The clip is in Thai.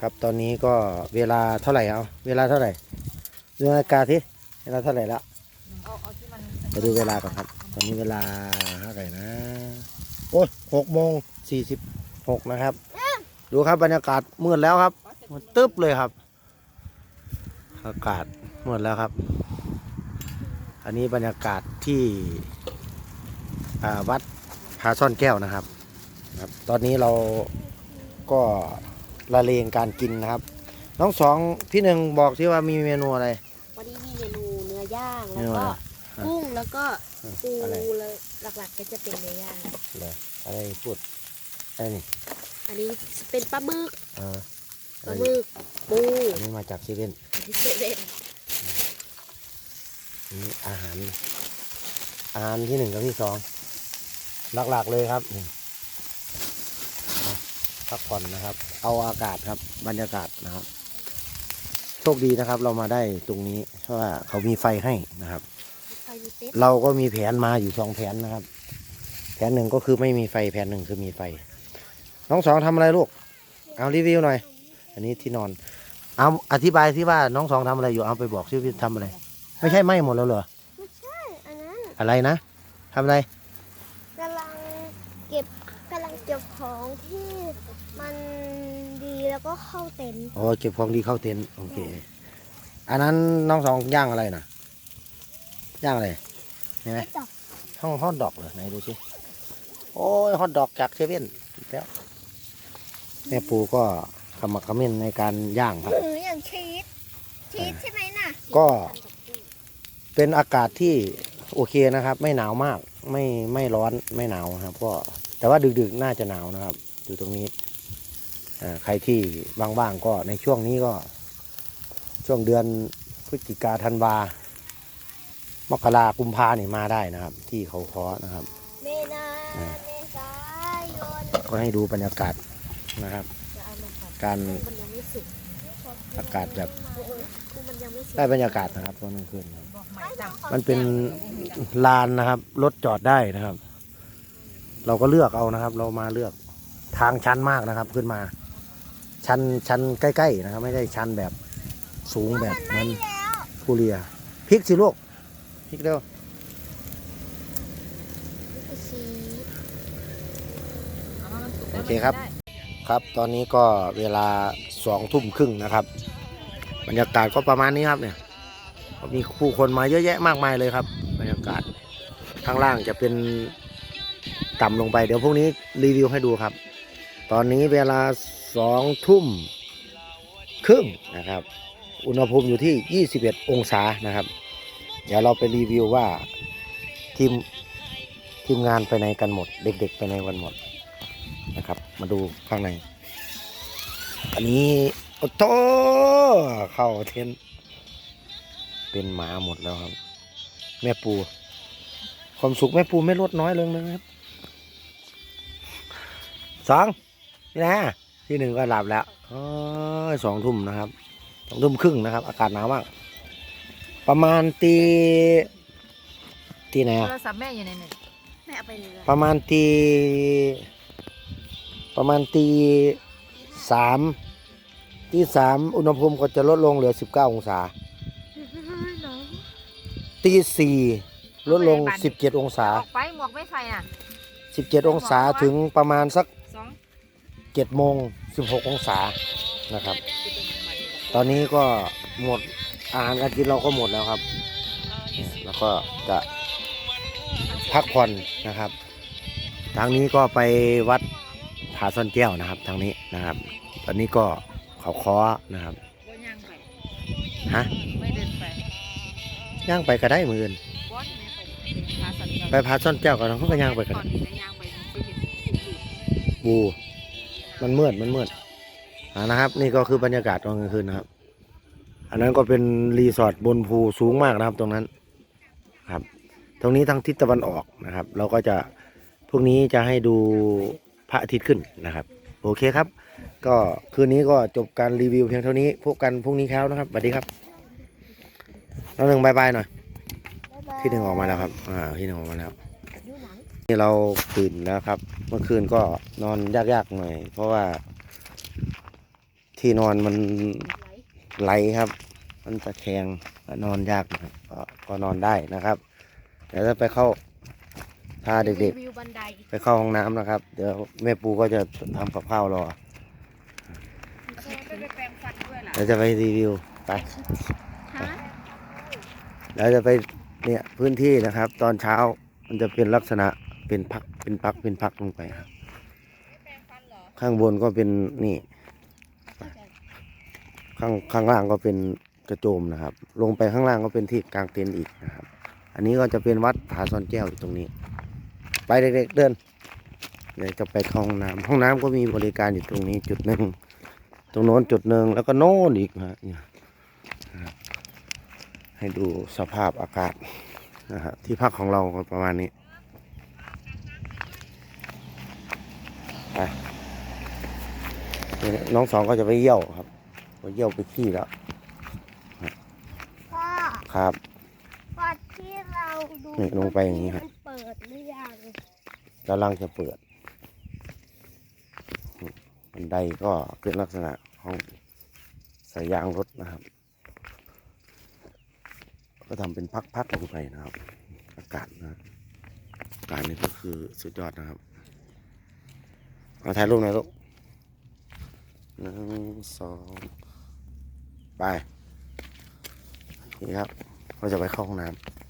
ครับตอนนี้ก็เวลาเท่าไหร่เอาเวลาเท่าไหร่ดูนาฬิกาทีเวลาเท่าไหร่แล้วเอาเอาที่มันมาดูเวลาก่อนครับ ตอนนี้เวลาเท่าไหร่นะ โอ้ยหกโมงสี่สิบหกนะครับ ดูครับบรรยากาศมืดแล้วครับมันตึ๊บเลยครับ อากาศมืดแล้วครับ อันนี้บรรยากาศที่วัดผาซ่อนแก้วนะครับครับ ตอนนี้เราก็ ละเลงการกินนะครับ น้องสองพี่หนึ่งบอกที่ว่ามีเมนูอะไร วันนี้มีเมนูเนื้อย่างเมแล้วนูก็อะไรกุ้งแล้วก็ปูอะไรเลยหลักๆก็จะเป็นเนื้อย่างเลยอะไรพูดอะไรนี่อันนี้เป็นปลาหมึกเออปลาหมึกปูอันนี้มาจากเซเว่นอันนี้เซเว่นนี่อาหารอาหารที่หนึ่งกับที่สองหลักๆเลยครับนี่อะ พักผ่อนนะครับ เอาอากาศครับบรรยากาศนะครับ โชคดีนะครับ เรามาได้ตรงนี้เพราะว่าเขามีไฟให้นะครับไฟมีเต็ดเราก็มีแผนมาอยู่สองแผนนะครับ แผนหนึ่งก็คือไม่มีไฟแผนหนึ่งคือมีไฟ น้องสองทำอะไรลูก เอารีวิวหน่อย อันนี้ที่นอน เอาอธิบายที่ว่าน้องสองทำอะไรอยู่เอาไปบอกชื่อพี่ทำอะไร ไม่ใช่ไหมหมดแล้วเหรอไม่ใช่อันนั้นอะไรนะทำอะไรกำลังเก็บกำลัง เก็บของที่มันดีแล้วก็เข้าเต็นท์โอ้เก็บของดีเข้าเต็นท์โอเค อันนั้นน้องสองย่างอะไรนะย่างอะไรเห็นไหมไม่ตอบห้องฮอตดอกเหรอไหนดูสิโอ้ยฮอตดอกจากเซเว่นอีกแล้วแม่ปูก็ขมักเขม้นในการย่างครับ หรืออย่างชีสชีสใช่ไหมน่ะก็ เป็นอากาศที่โอเคนะครับ ไม่หนาวมากไม่ไม่ร้อนไม่หนาวนะครับ ก็ แต่ว่าดึกๆน่าจะหนาวนะครับ อยู่ตรงนี้อ่าใครที่ว่างๆก็ในช่วงนี้ก็ ช่วงเดือนพฤศจิกาธันวามกรากุมภาเนี่ยมาได้นะครับ ที่เขาคอนะครับเมนาอ่าเมษายนก็ให้ดูบรรยากาศนะครับจะเอามาก่อนการมันยังไม่สุกอากาศแบบเออคือมันยังไม่สุกได้บรรยากาศนะครับตอนกลางคืนครับบอกใหม่จังมันเป็นลานนะครับรถจอดได้นะครับ เราก็เลือกเอานะครับ เรามาเลือกทางชันมากนะครับขึ้นมา ชันชันใกล้ๆนะครับ ไม่ได้ชันแบบสูงแบบนั้นผู้เรียพลิกสิลูกพลิกเร็วโอเคครับ ครับตอนนี้ก็เวลาสองทุ่มครึ่งนะครับ บรรยากาศก็ประมาณนี้ครับเนี่ยมีผู้คนมาเยอะแยะมากมายเลยครับ บรรยากาศข้างล่างจะเป็น ต่ำลงไปเดี๋ยวพวกนี้รีวิวให้ดูครับ ตอนนี้เวลาสองทุ่มครึ่งนะครับ อุณหภูมิอยู่ที่ 21 องศานะครับ เดี๋ยวเราไปรีวิวว่าทีมทีมงานไปไหนกันหมด เด็ก ๆ ไปไหนกันหมดนะครับ มาดูข้างใน อันนี้โอ้โตเข้าเทนเป็นหมาหมดแล้วครับ แม่ปู ความสุขแม่ปูไม่ลดน้อยเลยนะครับ สองนี่นะที่หนึ่งก็หลับแล้วโอ้ยสองทุ่มนะครับสองทุ่มครึ่งนะครับ อากาศหนาวมาก ประมาณตีตีไหนโทอะรศัพท์แม่อยู่ในนี่แม่เอาไปเลยประมาณตี ประมาณตีสามตีสามอุณหภูมิก็จะลดลงเหลือสิบเก้าองศาตีสี่ลดลงสิบเจ็ดองศาออกไปหมวกไม่ใส่น่ะสิบเจ็ดองศาถึงประมาณสัก สองเจ็ดโมงสิบหกองศานะครับ ตอนนี้ก็หมดอาหารการกินเราก็หมดแล้วครับเนี่ยแล้วก็จะพักผ่อนนะครับ ทางนี้ก็ไปวัดผาซ่อนแก้วนะครับ ทางนี้นะครับ ตอนนี้ก็เขาคอนะครับบ่ย่างไปฮะไม่เดินไปย่างไปก็ได้มืออื่นบอสแม่ไปพาสัตว์ไปผาซ่อนแก้วกันเขาก็ย่างไปกันก่อนจะย่างไปสิเห็นอยู่บู มันมืดมันมืดอ่านะครับ นี่ก็คือบรรยากาศตอนกลางคืนนะครับ อันนั้นก็เป็นรีสอร์ทบนภูสูงมากนะครับ ตรงนั้นครับ ตรงนี้ทางทิศตะวันออกนะครับ เราก็จะพวกนี้จะให้ดูพระอาทิตย์ขึ้นนะครับ โอเคครับ ก็คืนนี้ก็จบการรีวิวเพียงเท่านี้พบกันพรุ่งนี้เช้านะครับสวัสดีครับน้องหนึ่งบายบายหน่อยบ๊ายบายที่หนึ่งออกมาแล้วครับ อ่าที่หนึ่งออกมาแล้วดูห นังนี่เราตื่นแล้วครับ เมื่อคืนก็นอนยากๆหน่อย เพราะว่า ที่นอนมันไหลไหลครับ มันตะแคงนอนยากหน่อยก็ก็นอนได้นะครับเดี๋ยวจะไปเข้าพาเด็กรีวิวบันไดๆ ไปเข้าห้องน้ำนะครับ เดี๋ยวแม่ปูก็จะทำกับข้าวรอเออไม่ไปแปรงฟันด้วยล่ะเดี๋ยวจะไปรีวิวไป ฮะแล้วจะไปเนี่ยพื้นที่นะครับ ตอนเช้ามันจะเป็นลักษณะ เป็นพักเป็นพักเป็นพักลงไปครับไม่แปรงฟันเหรอข้างบนก็เป็นนี่ ข้างข้างล่างก็เป็นกระโจมนะครับ ลงไปข้างล่างก็เป็นที่กลางเต็นท์อีกนะครับ อันนี้ก็จะเป็นวัดผาซ่อนแก้วอยู่ตรงนี้ ไปเด็กๆเดินเดี๋ยวจะไปเข้าห้องน้ำห้องน้ำก็มีบริการอยู่ตรงนี้จุดหนึ่งตรงโน้นจุดหนึ่งแล้วก็โน่นอีกนะฮะเนี่ยนะครับให้ดูสภาพอากาศนะฮะที่พักของเราก็ประมาณนี้ไป นี่น้องสองก็จะไปเยี่ยวครับไปเยี่ยวไปขี้แล้ว พ่อครับก่อนที่เราดูนี่ลงไปอย่างนี้ครับ มันเปิดหรือยังกำลังจะเปิด บันไดก็เป็นลักษณะของสายยางรถนะครับ ก็ทำเป็นพักๆลงไปนะครับ อากาศนะอากาศนี่ก็คือสุดยอดนะครับมาถ่ายรูปหน่อยลูก หนึ่งสองไปนี่ครับเราจะไปเข้าห้องน้ำ